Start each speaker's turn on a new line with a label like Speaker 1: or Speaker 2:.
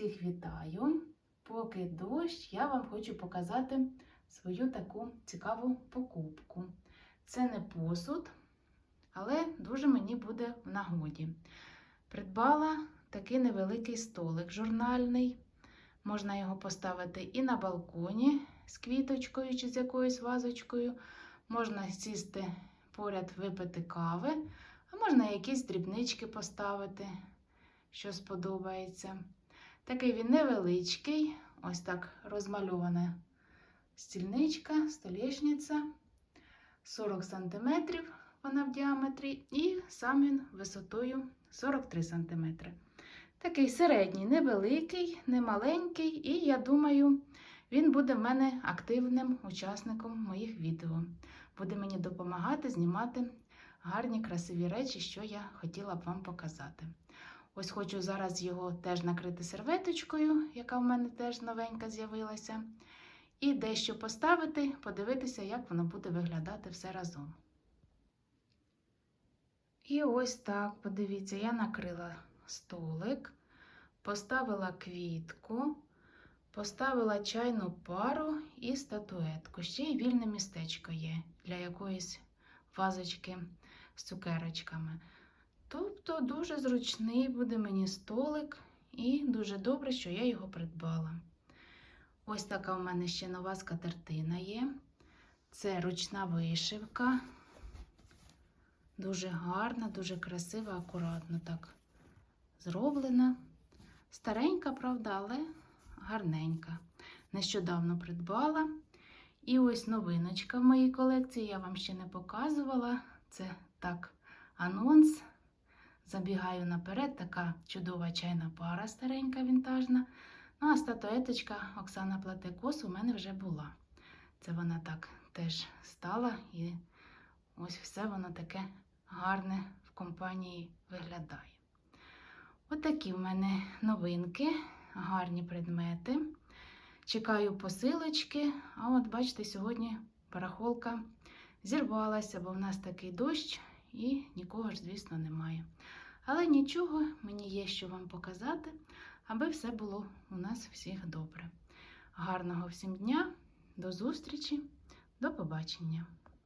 Speaker 1: Всіх вітаю! Поки дощ, я вам хочу показати свою таку цікаву покупку. Це не посуд, але дуже мені буде в нагоді. Придбала такий невеликий столик журнальний. Можна його поставити і на балконі з квіточкою чи з якоюсь вазочкою. Можна сісти поряд випити кави, а можна якісь дрібнички поставити, що сподобається. Такий він невеличкий, ось так розмальована стільничка, столішниця, 40 см вона в діаметрі, і сам він висотою 43 см. Такий середній, невеликий, не маленький, і я думаю, він буде в мене активним учасником моїх відео. Буде мені допомагати знімати гарні, красиві речі, що я хотіла б вам показати. Ось хочу зараз його теж накрити серветочкою, яка в мене теж новенька з'явилася. І дещо поставити, подивитися, як воно буде виглядати все разом. І ось так, подивіться, я накрила столик, поставила квітку, поставила чайну пару і статуетку. Ще й вільне містечко є для якоїсь вазочки з цукерочками. Тобто дуже зручний буде мені столик, і дуже добре, що я його придбала. Ось така в мене ще нова скатертина є. Це ручна вишивка. Дуже гарна, дуже красива, акуратно так зроблена. Старенька, правда, але гарненька. Нещодавно придбала. І ось новиночка в моїй колекції, я вам ще не показувала. Це так анонс. Забігаю наперед, така чудова чайна пара старенька вінтажна. Ну, а статуеточка Оксана Платекос у мене вже була. Це вона так теж стала, і ось все воно таке гарне в компанії виглядає. Отакі в мене новинки, гарні предмети. Чекаю посилочки, а от бачите, сьогодні барахолка зірвалася, бо в нас такий дощ і нікого ж, звісно, немає. Але нічого, мені є що вам показати, аби все було у нас всіх добре. Гарного всім дня, до зустрічі, до побачення!